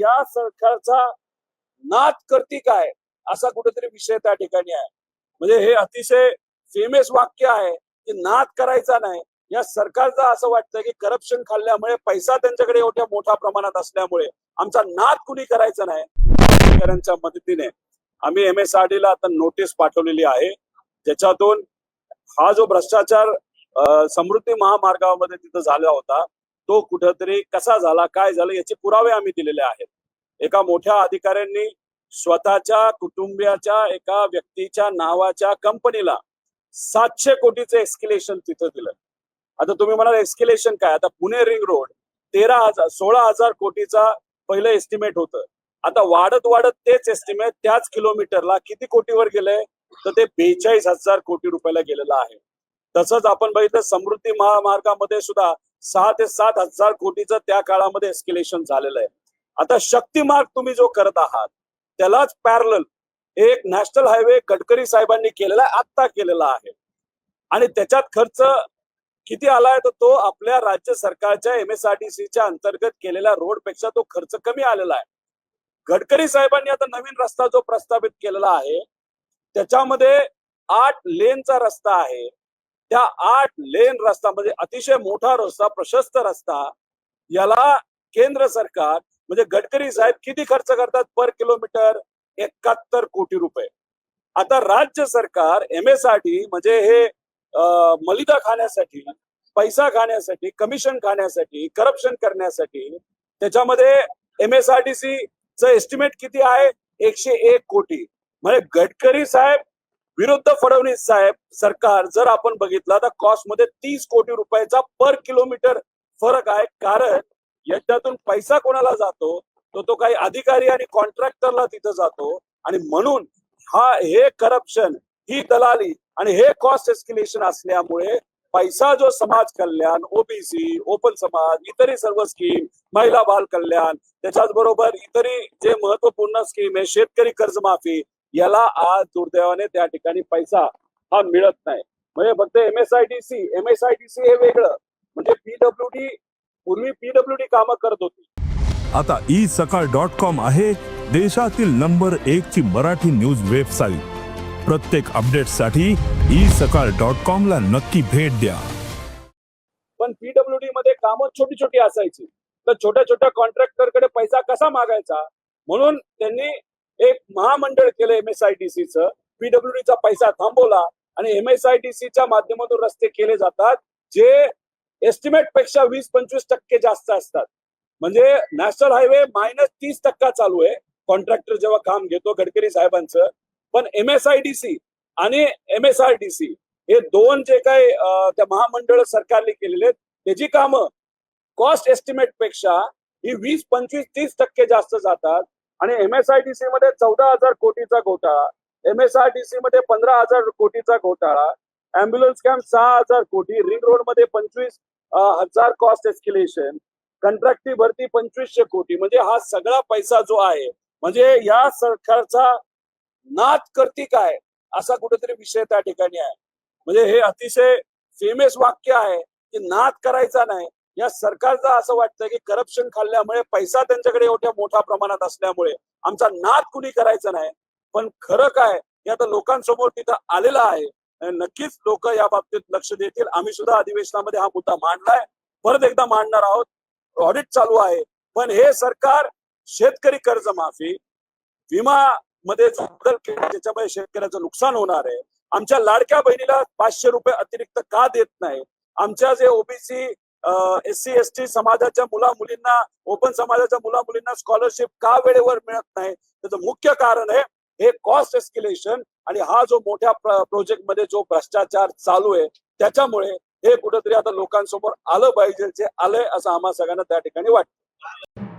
या सरकारचा नाद करती काय? असा कुठेतरी विषय त्या ठिकाणी आहे. म्हणजे हे अतिशय फेमस वाक्य आहे की नाद करायचा नाही. या सरकारचं असं वाटतं की करप्शन खाल्ल्यामुळे पैसा त्यांच्याकडे एवढ्या मोठ्या प्रमाणात असल्यामुळे आमचा नाद कुणी करायचा नाही? अधिकाऱ्यांच्या मदतीने. आम्ही एम एस आर ला आता नोटीस पाठवलेली आहे. ज्याच्यातून हा जो भ्रष्टाचार समृद्धी महामार्गामध्ये तिथं झाला होता तो कुठंतरी कसा झाला काय झालं याचे पुरावे आम्ही दिलेले आहेत. एका मोठ्या अधिकाऱ्यांनी स्वतःच्या कुटुंबियाच्या एका व्यक्तीच्या नावाच्या कंपनीला सातशे कोटीचं एस्केलेशन तिथं दिलं. आता तुम्ही म्हणाल एस्केलेशन काय? आता पुणे रिंग रोड तेरा हजार सोळा हजार कोटीचा पहिलं एस्टिमेट होतं. आता वाढत वाढत तेच एस्टिमेट त्याच किलोमीटरला किती कोटीवर गेलंय? तर ते बेचाळीस हजार कोटी रुपयाला गेलेलं आहे. तसंच आपण बघितलं समृद्धी महामार्गामध्ये सुद्धा सहा ते सात हजार कोटीचं त्या काळामध्ये एस्केलेशन झालेलं आहे. आता शक्ती मार्ग तुम्ही जो करत आहात त्यालाच पॅरल एक नॅशनल हायवे गडकरी साहेबांनी केलेला आहे आत्ता केलेला आहे. आणि त्याच्यात खर्च किती आलाय तर तो आपल्या राज्य सरकारच्या एम एस आर टी सीच्या अंतर्गत केलेल्या रोडपेक्षा तो खर्च कमी आलेला आहे. गडकरी साहेबांनी आता नवीन रस्ता जो प्रस्तावित केलेला आहे त्याच्यामध्ये आठ लेनचा रस्ता आहे. त्या आठ लेन रस्ता म्हणजे अतिशय मोठा रस्ता प्रशस्त रस्ता याला केंद्र सरकार म्हणजे गडकरी साहेब किती खर्च करतात पर किलोमीटर? एकाहत्तर कोटी रुपये. आता राज्य सरकार एम एस आर टी म्हणजे हे मलिदा खाण्यासाठी पैसा खाण्यासाठी कमिशन खाण्यासाठी करप्शन करण्यासाठी त्याच्यामध्ये M S R T C estimate किती आहे? एकशे एक कोटी. म्हणजे गडकरी साहेब विरुद्ध फडणवीस साहेब सरकार जर आपण बघितलं तर कॉस्टमध्ये तीस कोटी रुपयाचा पर किलोमीटर फरक आहे. कारण याच्यातून पैसा कोणाला जातो? तो तो काही अधिकारी आणि कॉन्ट्रॅक्टरला तिथं जातो. आणि म्हणून हा हे करप्शन ही दलाली आणि हे कॉस्ट एस्किलेशन असल्यामुळे पैसा जो समाज कल्याण ओबीसी ओपन समाज इतरही सर्व स्कीम महिला बाल कल्याण त्याच्याच बरोबर इतरही जे महत्त्वपूर्ण स्कीम आहे शेतकरी कर्जमाफी याला आज दुर्दैवाने त्या ठिकाणी पैसा हा मिळत नाही. म्हणजे फक्त M S I T C M S I T C हे वेगळं. म्हणजे पीडब्ल्यू डी पूर्वी पीडब्ल्यू डी कामं करत होती. आता ई सकाळ डॉट कॉम आहे देशातील नंबर एक ची मराठी न्यूज वेबसाईट. प्रत्येक अपडेटसाठी ई सकाळ डॉट कॉम ला नक्की भेट द्या. पण पीडब्ल्यू डी मध्ये कामं छोटी छोटी असायची. तर छोट्या छोट्या कॉन्ट्रॅक्टरकडे पैसा कसा मागायचा? म्हणून त्यांनी एक महामंडळ केलं एम एस आय टी पैसा थांबवला आणि एम एस आय माध्यमातून रस्ते केले जातात जे एस्टिमेटपेक्षा वीस पंचवीस टक्के जास्त असतात. म्हणजे नॅशनल हायवे मायनस तीस टक्का चालू आहे. कॉन्ट्रॅक्टर जेव्हा काम घेतो गडकरी साहेबांचं. पण एम एस आय सी आणि एम एस आर सी हे दोन जे काही त्या महामंडळ सरकारने केलेले आहेत त्याची कामं कॉस्ट एस्टिमेटपेक्षा ही वीस पंचवीस तीस टक्के जास्त जातात. आणि एमएसआयटीसी मध्ये चौदा हजार कोटीचा घोटाळा. एमएसआरटीसी मध्ये पंधरा हजार कोटीचा घोटाळा. अँब्युलन्स कॅम्प सहा हजार कोटी. रिंग रोडमध्ये पंचवीस हजार कॉस्ट एस्किलेशन कंत्राटी भरती पंचवीसशे कोटी. म्हणजे हा सगळा पैसा जो आहे म्हणजे या सरकारचा नाद करती काय असा कुठेतरी विषय त्या ठिकाणी आहे. म्हणजे हे अतिशय फेमस वाक्य आहे की नाद करायचा नाही. या सरकारचं असं वाटतं की करप्शन खाल्ल्यामुळे पैसा त्यांच्याकडे एवढ्या मोठ्या प्रमाणात असल्यामुळे आमचा नाद कुणी करायचा नाही. पण खरं काय हे आता लोकांसमोर तिथं आलेलं आहे. नक्कीच लोक या बाबतीत लक्ष देतील. आम्ही सुद्धा अधिवेशनामध्ये हा मुद्दा मांडलाय. परत एकदा मांडणार आहोत. ऑडिट चालू आहे. पण हे सरकार शेतकरी कर्जमाफी विमा मध्ये जो बदल केला त्याच्यामुळे शेतकऱ्याचं नुकसान होणार आहे. आमच्या लाडक्या बहिणीला पाचशे रुपये अतिरिक्त का देत नाही? आमच्या जे OBC S C S T समाजाच्या मुला मुलींना ओपन समाजाच्या मुला मुलींना स्कॉलरशिप का वेळेवर मिळत नाही? त्याचं मुख्य कारण आहे हे कॉस्ट एस्किलेशन आणि हा जो मोठ्या प्रोजेक्टमध्ये जो भ्रष्टाचार चालू आहे त्याच्यामुळे हे कुठेतरी आता लोकांसमोर आलं पाहिजे जे आलंय असं आम्हा सगळ्यांना त्या ठिकाणी वाटतं.